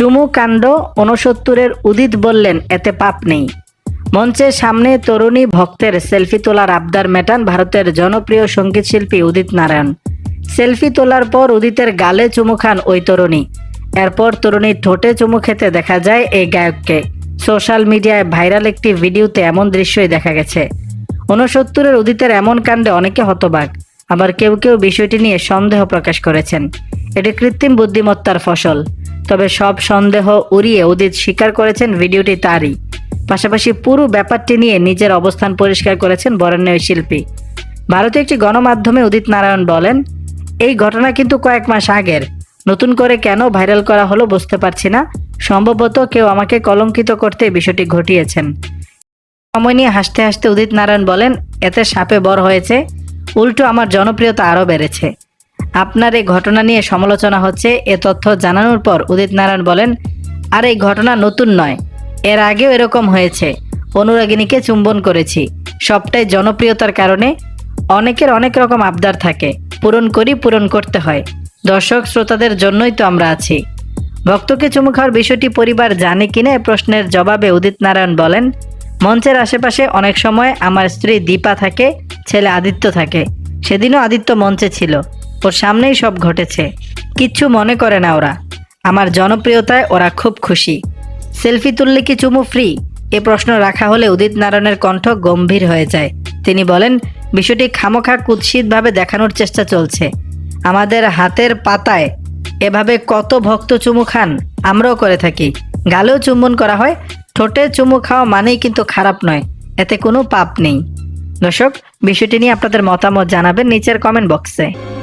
চুমু কাণ্ড ঊনসত্তরের উদিত বললেন, এতে পাপ নেই। মঞ্চের সামনে তরুণী ভক্তের সেলফি তোলার আবদার মেটান ভারতের জনপ্রিয় সংগীত শিল্পী উদিত নারায়ণ। সেলফি তোলার পর উদিতের গালে চুমু খান ওই তরুণী। এরপর তরুণীর ঠোঁটে চুমু খেতে দেখা যায় এই গায়ককে। সোশ্যাল মিডিয়ায় ভাইরাল একটি ভিডিওতে এমন দৃশ্যই দেখা গেছে। ঊনসত্তরের উদিতের এমন কাণ্ডে অনেকে হতবাক, আবার কেউ কেউ বিষয়টি নিয়ে সন্দেহ প্রকাশ করেছেন। এটি কৃত্রিম বুদ্ধিমত্তার ফসল। তবে সব সন্দেহ উড়িয়ে উদিত স্বীকার করেছেন ভিডিওটি তারই। পাশাপাশি পুরো ব্যাপারটি নিয়ে নিজের অবস্থান পরিষ্কার করেছেন বরেণ্য শিল্পী। ভারতীয় একটি গণমাধ্যমে উদিত নারায়ণ বলেন, এই ঘটনা কিন্তু কয়েক মাস আগের। নতুন করে কেন ভাইরাল করা হলো বুঝতে পারছি না। সম্ভবত কেউ আমাকে কলঙ্কিত করতে বিষয়টি ঘটিয়েছেন। সময় নিয়ে হাসতে হাসতে উদিত নারায়ণ বলেন, এতে সাপে বর হয়েছে। উল্টো আমার জনপ্রিয়তা আরও বেড়েছে। আপনার এই ঘটনা নিয়ে সমালোচনা হচ্ছে, এ তথ্য জানানোর পর উদিত নারায়ণ বলেন, আর এই ঘটনা নতুন নয়। এর আগেও এরকম হয়েছে। অনুরাগিনীকে চুম্বন করেছি। সবটাই জনপ্রিয়তার কারণে অনেকের অনেক রকম আবদার থাকে। পূরণ করি, পূরণ করতে হয়। দর্শক, শ্রোতাদের জন্যই তো আমরা আছি। ভক্তকে চুমু খাওয়ার বিষয়টি পরিবার জানে কিনা, এ প্রশ্নের জবাবে উদিত নারায়ণ বলেন, মঞ্চের আশেপাশে অনেক সময় আমার স্ত্রী দীপা থাকে, ছেলে আদিত্য থাকে। সেদিনও আদিত্য মঞ্চে ছিল। ওর সামনেই সব ঘটেছে। কিচ্ছু মনে করে না ওরা। আমার জনপ্রিয়তায় ওরা খুব খুশি। সেলফি তুললে কি চুমু ফ্রি? এ প্রশ্ন রাখা হলে উদিত নারায়ণের কণ্ঠ গম্ভীর হয়ে যায়। তিনি বলেন, বিষয়টি খামোখা কুৎসিতভাবে দেখানোর চেষ্টা চলছে। আমাদের হাতের পাতায় এভাবে কত ভক্ত চুমু খান, আমরাও করে থাকি। গালেও চুম্বন করা হয়, ঠোঁটে চুমু খাওয়া মানেই কিন্তু খারাপ নয়, এতে কোনো পাপ নেই। দর্শক, বিষয়টি নিয়ে আপনাদের মতামত জানাবেন নিচের কমেন্ট বক্সে